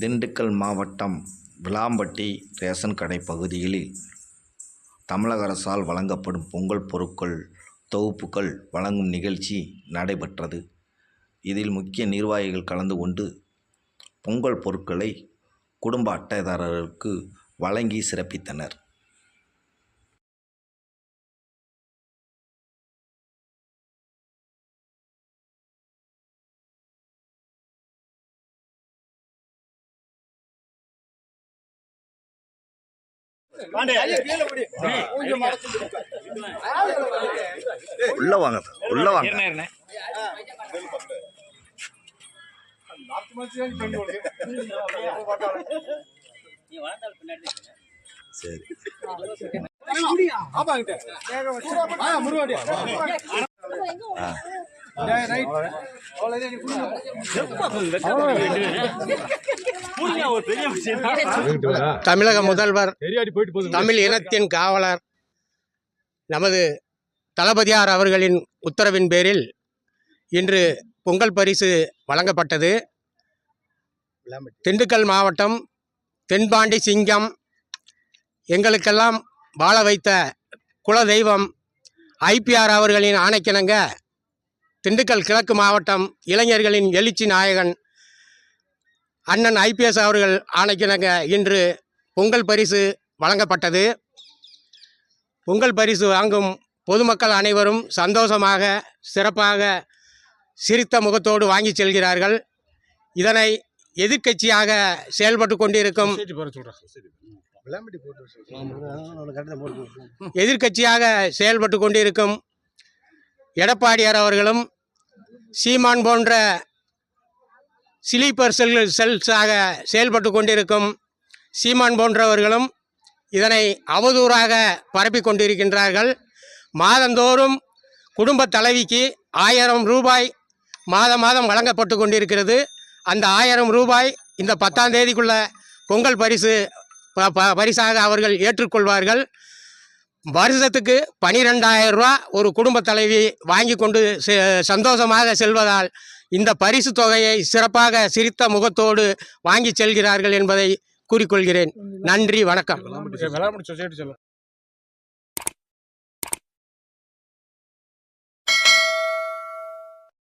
திண்டுக்கல் மாவட்டம் விளாம்பட்டி ரேஷன் கடை பகுதியில் தமிழக அரசால் வழங்கப்படும் பொங்கல் பொருட்கள் தொகுப்புகள் வழங்கும் நிகழ்ச்சி நடைபெற்றது. இதில் முக்கிய நிர்வாகிகள் கலந்து கொண்டு பொங்கல் பொருட்களை குடும்ப அட்டைதாரர்களுக்கு வழங்கி சிறப்பித்தனர். உள்ள வாங்க உள்ள வாங்க. சரி. தமிழக முதல்வர் தமிழ் இனத்தின் காவலர் நமது தளபதியார் அவர்களின் உத்தரவின் பேரில் இன்று பொங்கல் பரிசு வழங்கப்பட்டது. திண்டுக்கல் மாவட்டம் தென்பாண்டி சிங்கம் எங்களுக்கெல்லாம் வாழ வைத்த குலதெய்வம் ஐபிஆர் அவர்களின் ஆணைக்கிணங்க திண்டுக்கல் கிழக்கு மாவட்டம் இளைஞர்களின் எழுச்சி நாயகன் அண்ணன் ஐபிஎஸ் அவர்கள் ஆணைக்கிணங்க இன்று பொங்கல் பரிசு வழங்கப்பட்டது. பொங்கல் பரிசு வாங்கும் பொதுமக்கள் அனைவரும் சந்தோஷமாக சிறப்பாக சிரித்த முகத்தோடு வாங்கி செல்கிறார்கள். இதனை எதிர்க்கட்சியாக செயல்பட்டு கொண்டிருக்கும் எதிர்க்கட்சியாக செயல்பட்டு கொண்டிருக்கும் எடப்பாடியார் அவர்களும் சீமான் போன்ற ஸ்லீப்பர் செல்கள் செல்ஸாக செயல்பட்டு கொண்டிருக்கும் சீமான் போன்றவர்களும் இதனை அவதூறாக பரப்பிக் கொண்டிருக்கின்றார்கள். மாதந்தோறும் குடும்ப தலைவிக்கு ஆயிரம் ரூபாய் மாதம் மாதம் வழங்கப்பட்டு கொண்டிருக்கிறது. அந்த ஆயிரம் ரூபாய் இந்த பத்தாம் தேதிக்குள்ள பொங்கல் பரிசு ப- பரிசாக அவர்கள் ஏற்றுக்கொள்வார்கள். வருஷத்துக்கு பனிரெண்டாயிரம் ரூபா ஒரு குடும்ப தலைவி வாங்கி கொண்டு சந்தோஷமாக செல்வதால் இந்த பரிசு தொகையை சிறப்பாக சிரித்த முகத்தோடு வாங்கி செல்கிறார்கள் என்பதை கூறிக்கொள்கிறேன். நன்றி. வணக்கம்.